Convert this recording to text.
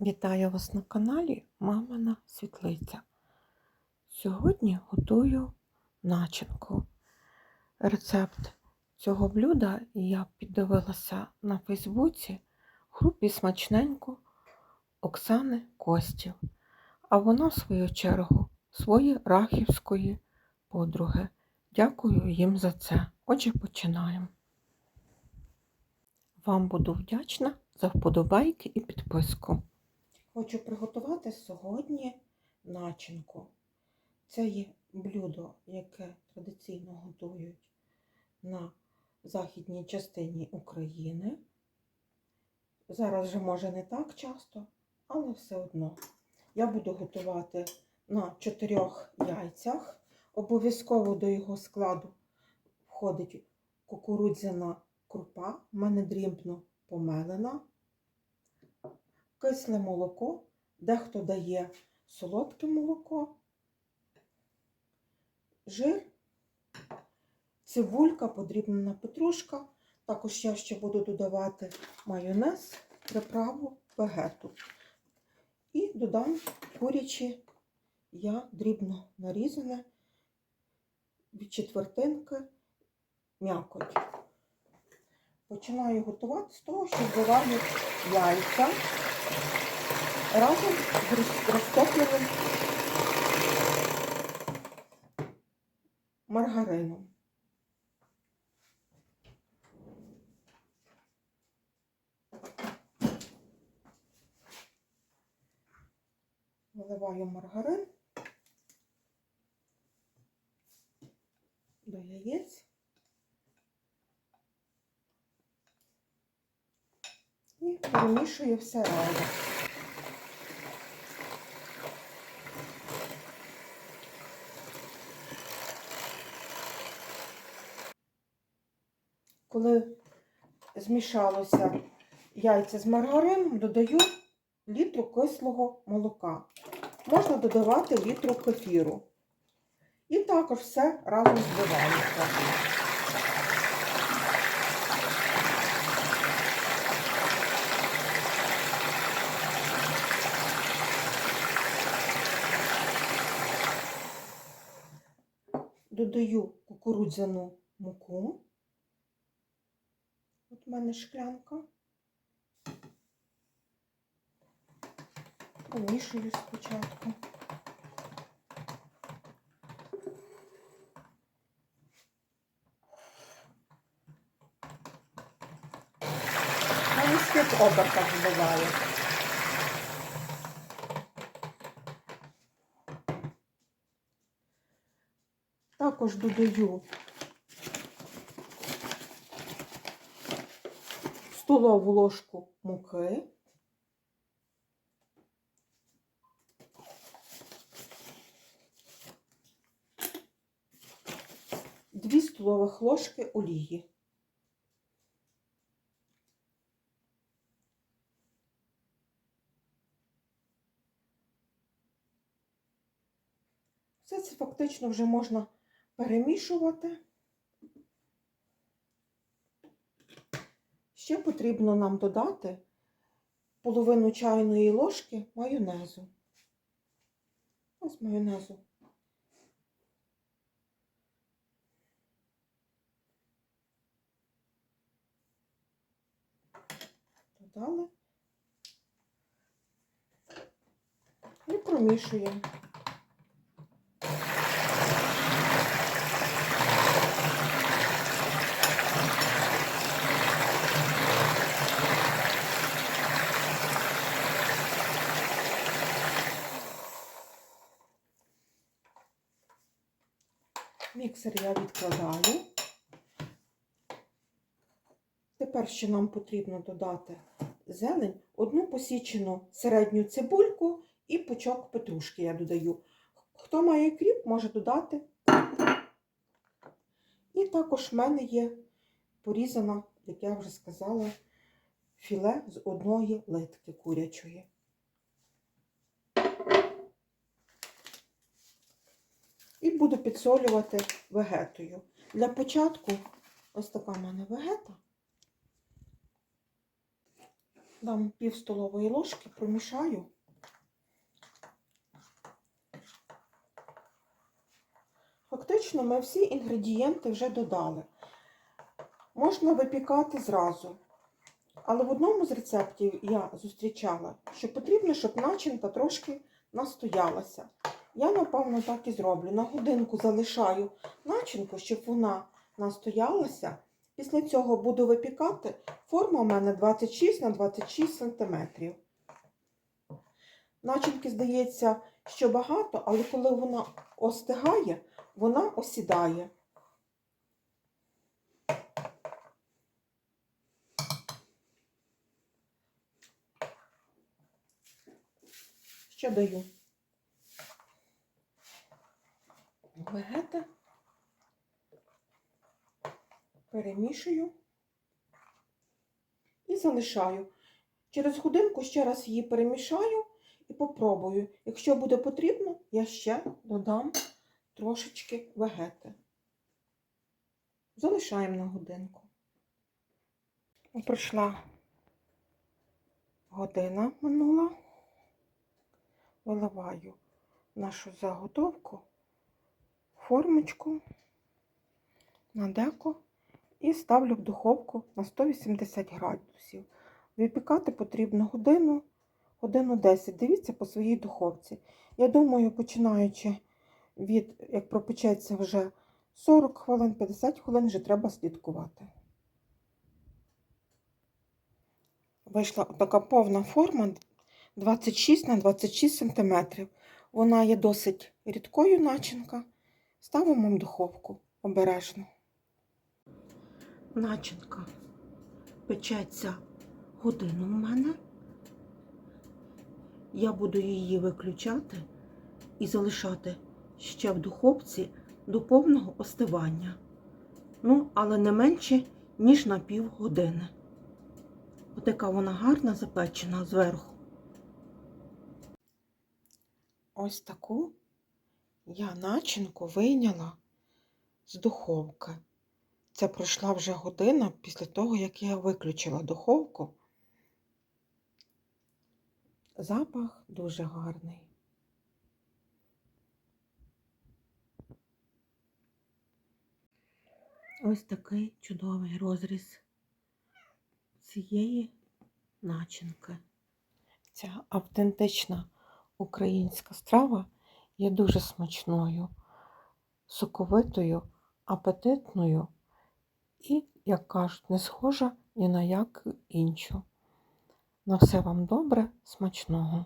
Вітаю вас на каналі Мамина Світлиця. Сьогодні готую начинку. Рецепт цього блюда я піддивилася на Фейсбуці групі смачненько Оксани Костів. А вона, в свою чергу, свої рахівської подруги. Дякую їм за це. Отже, починаємо. Вам буду вдячна за вподобайки і підписку. Хочу приготувати сьогодні начинку. Це є блюдо, яке традиційно готують на західній частині України. Зараз вже може не так часто, але все одно. Я буду готувати на чотирьох яйцях. Обов'язково до його складу входить кукурудзяна крупа, в мене дрібно помелена кисле молоко, дехто дає солодке молоко, жир, цибулька, подрібнена петрушка. Також я ще буду додавати майонез, приправу, вегету. І додам курячі я дрібно нарізане від четвертинки м'якоть. Починаю готувати з того, що вбиваю яйця разом з маргарином. Виливаю маргарин до яєць. І перемішую все разом. Коли змішалося яйця з маргарином, додаю літру кислого молока. Можна додавати літру кефіру. І також все разом збивається. Додаю кукурудзяну муку. От в мене шклянка. Помішую спочатку. На низьких обертах збиваю. Також додаю столову ложку муки. Дві столових ложки олії. Все це фактично вже можна перемішувати. Ще потрібно нам додати половину чайної ложки майонезу. Ось майонезу. Додали і промішуємо. Міксер я відкладаю. Тепер ще нам потрібно додати зелень, одну посічену середню цибульку і пучок петрушки я додаю. Хто має кріп, може додати. І також в мене є порізана, як я вже сказала, філе з одної литки курячої. І буду підсолювати вегетою. Для початку ось така в мене вегета. Дам пів столової ложки, промішаю. Фактично ми всі інгредієнти вже додали. Можна випікати зразу. Але в одному з рецептів я зустрічала, що потрібно, щоб начинка трошки настоялася. Я, напевно, так і зроблю. На годинку залишаю начинку, щоб вона настоялася. Після цього буду випікати. Форма у мене 26 на 26 см. Начинки здається, що багато, але коли вона остигає, вона осідає. Що даю? Вегета. Перемішую і залишаю. Через годинку ще раз її перемішаю і попробую. Якщо буде потрібно, я ще додам трошечки вегети. Залишаємо на годинку. Пройшла година минула. Виливаю нашу заготовку формочку на деко і ставлю в духовку на 180 градусів. Випікати потрібно годину, годину 10. Дивіться по своїй духовці. Я думаю, починаючи від, як пропечеться вже 40 хвилин, 50 хвилин, вже треба слідкувати. Вийшла така повна форма 26 на 26 см. Вона є досить рідкою начинка. Ставимо в духовку обережно. Начинка печеться годину в мене. Я буду її виключати і залишати ще в духовці до повного остивання. Ну, але не менше, ніж на пів години. Отака вона гарна запечена зверху. Ось таку я начинку вийняла з духовки. Це пройшла вже година після того, як я виключила духовку. Запах дуже гарний. Ось такий чудовий розріз цієї начинки. Ця автентична українська страва є дуже смачною, соковитою, апетитною і, як кажуть, не схожа ні на яку іншу. На все вам добре, смачного!